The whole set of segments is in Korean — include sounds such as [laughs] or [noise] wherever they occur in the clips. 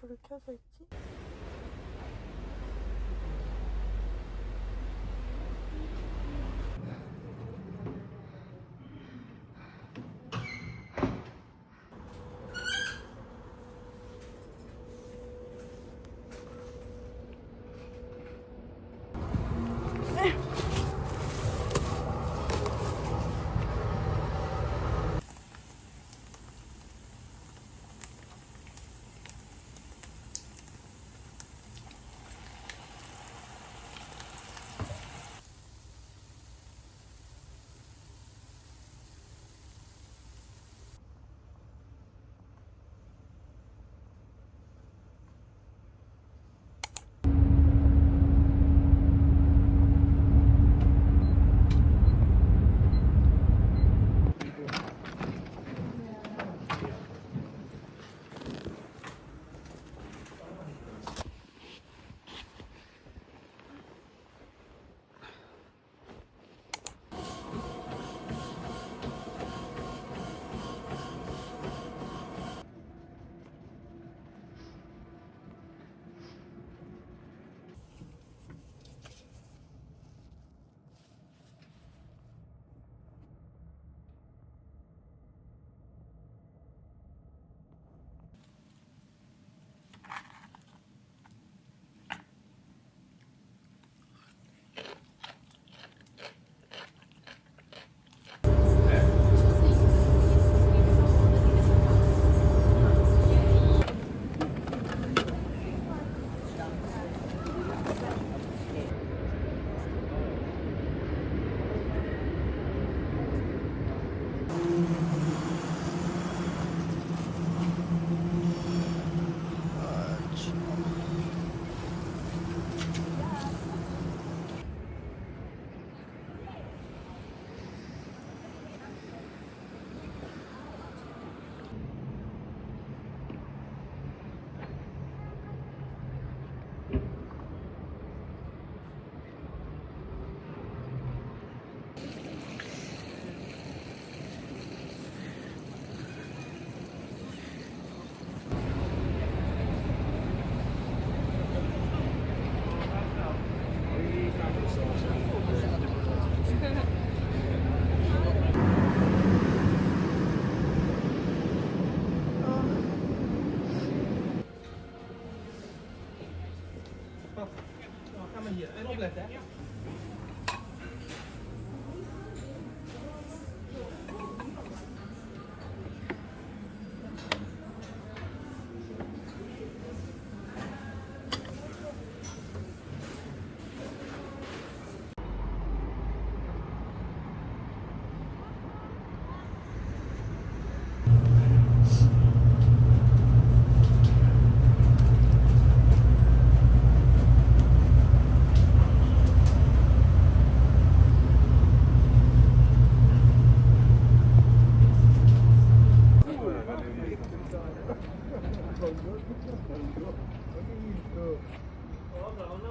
불을 켜서 있지?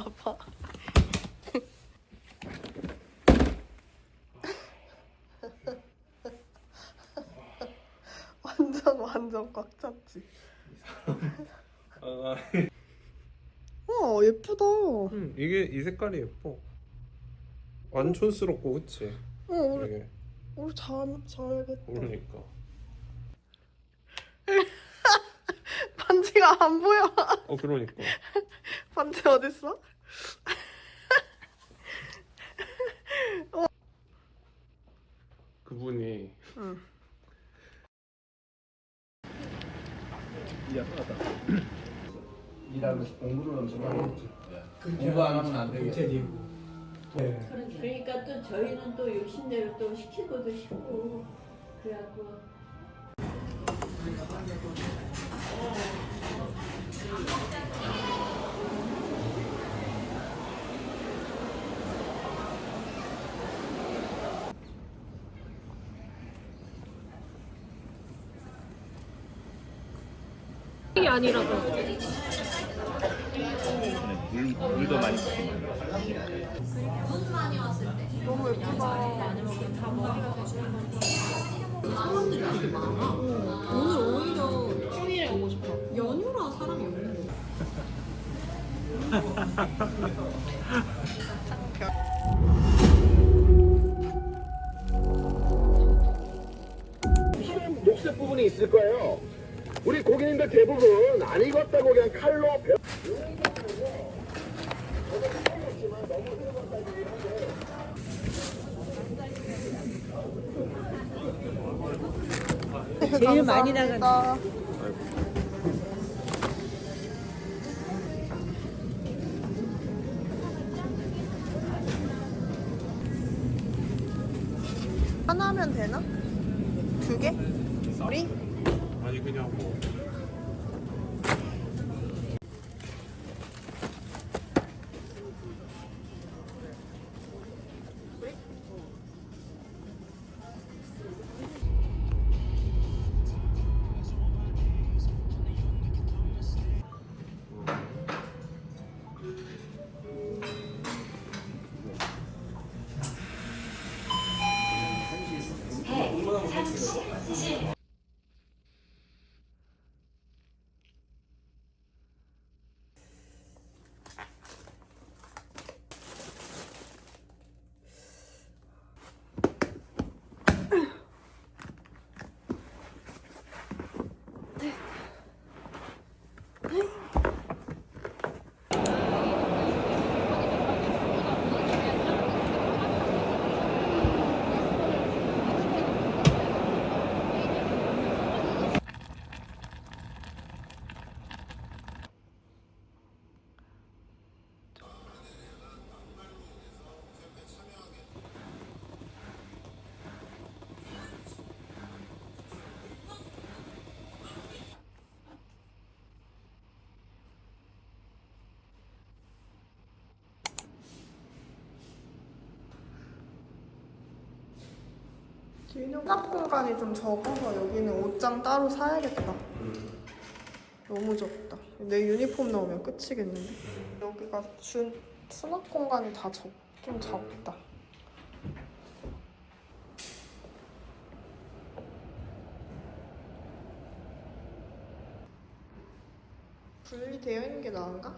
아파. [laughs] 완전 완전 꽉 찼지. 와 [laughs] 아, 아. 어, 예쁘다. 어 이게 이 색깔이 예뻐. 안 촌스럽고 그치? 어, 우리 이게 우리 잘 잘겠다. 그러니까. [laughs] 반지가 안 보여. 어 그러니까. 반지 어딨어? [laughs] 그분이 응. 일하면서 공부를 엄청 많이 했지. 공부 안 하면 안 되겠지. 그러니까 또 저희는 또 욕심대로 또 시키고도 싶고 그래갖고 물, 물도 많이 쓰고 안 익었다고 그냥 칼로 베... 제일 많이 나간다. 하나면 되나? 수납 공간이 좀 적어서 여기는 옷장 따로 사야겠다. 너무 적다. 내 유니폼 넣으면 끝이겠는데. 여기가 준 수납 공간이 다 적, 좀 적다. 분리되어 있는 게 나은가?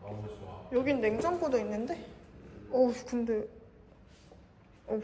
너무 좋아. 여긴 냉장고도 있는데? 어우 근데. 어우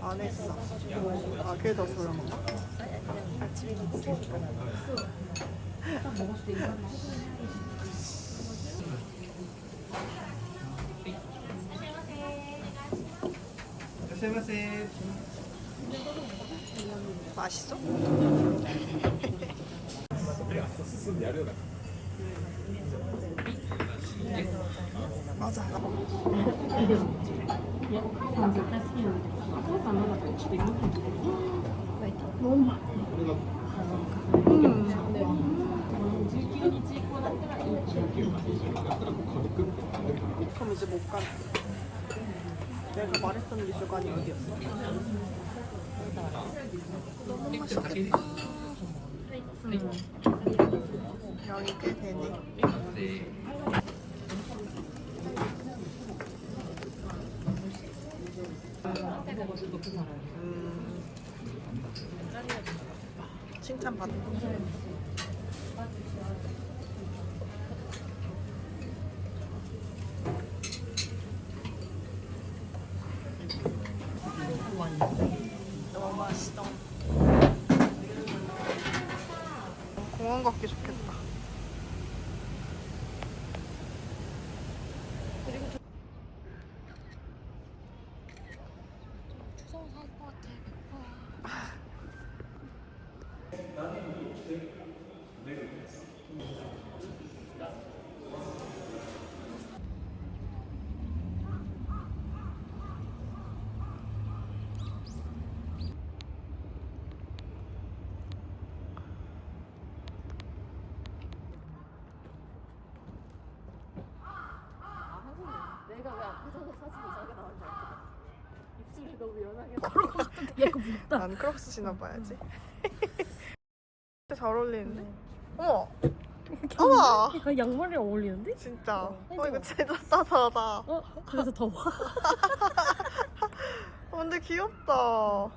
안 했어. 그게 더 저렴한가? 맛있어? [laughs] 맞아. 그럼 이제 못 가네. 내가 말했던 미술관이 어디였어? 너무 맛있겠다. 음. 여기 꽤 되네. kapat. 난 크록스 신어봐야지. 잘 어울리는데? 어머! 어머! 약간 양말이랑 어울리는데? 진짜. 어, 이거 진짜 따뜻하다. 어? 그래서 더워. [laughs] 어, 근데 귀엽다.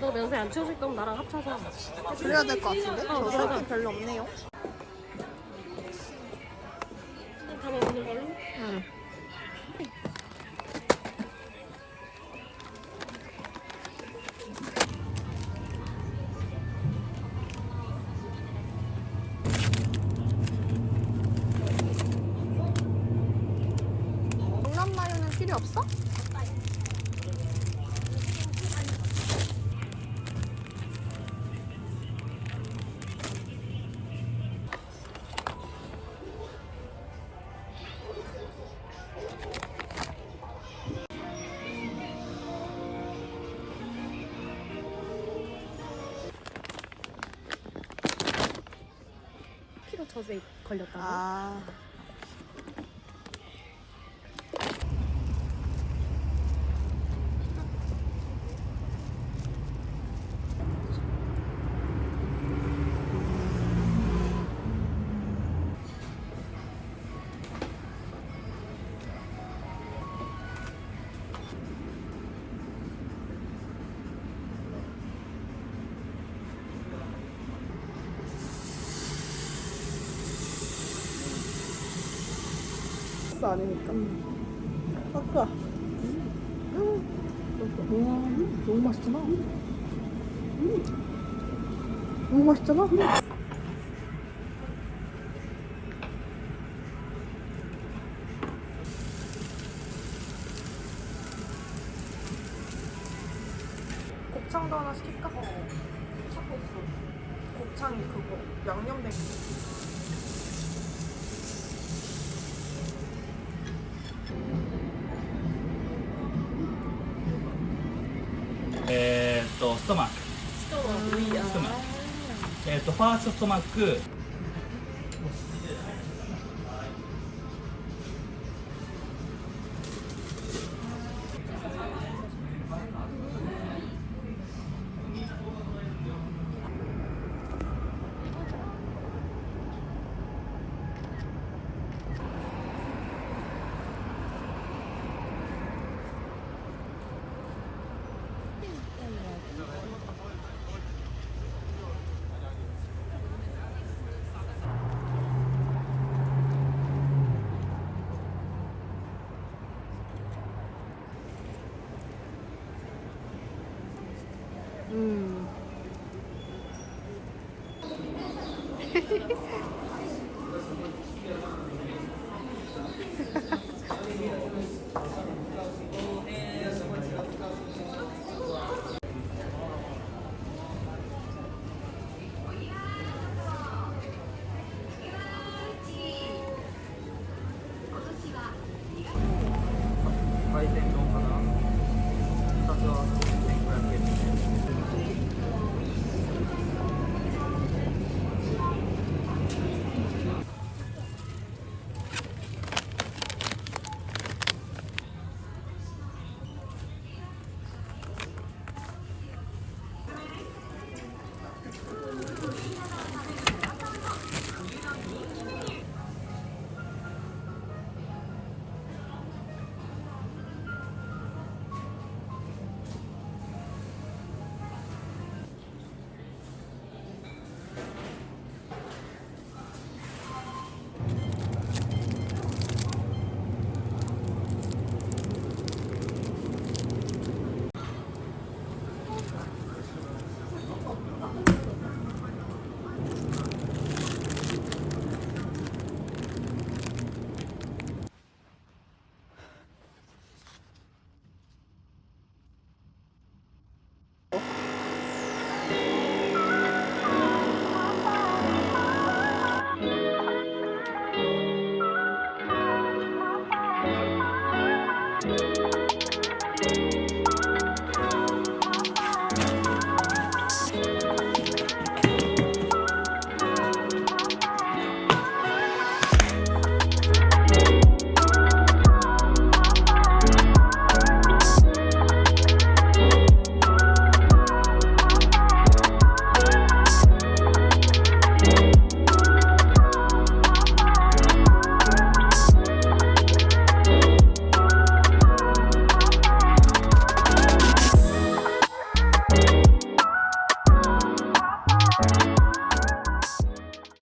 너 면세 안 치워줄 거면 나랑 합쳐서. 그래야 될 것 같은데? 어, 저 그러자. 별로 없네요. 필요 없어? 저주에 걸렸다고? 아. 스그 아니니까. 아까. 와, 너무 맛있잖아. 너무 맛있잖아. 곱창도 하나 시킬까? 찾고 있어. 곱창이 그거 양념된 거. ストマック 음. [laughs]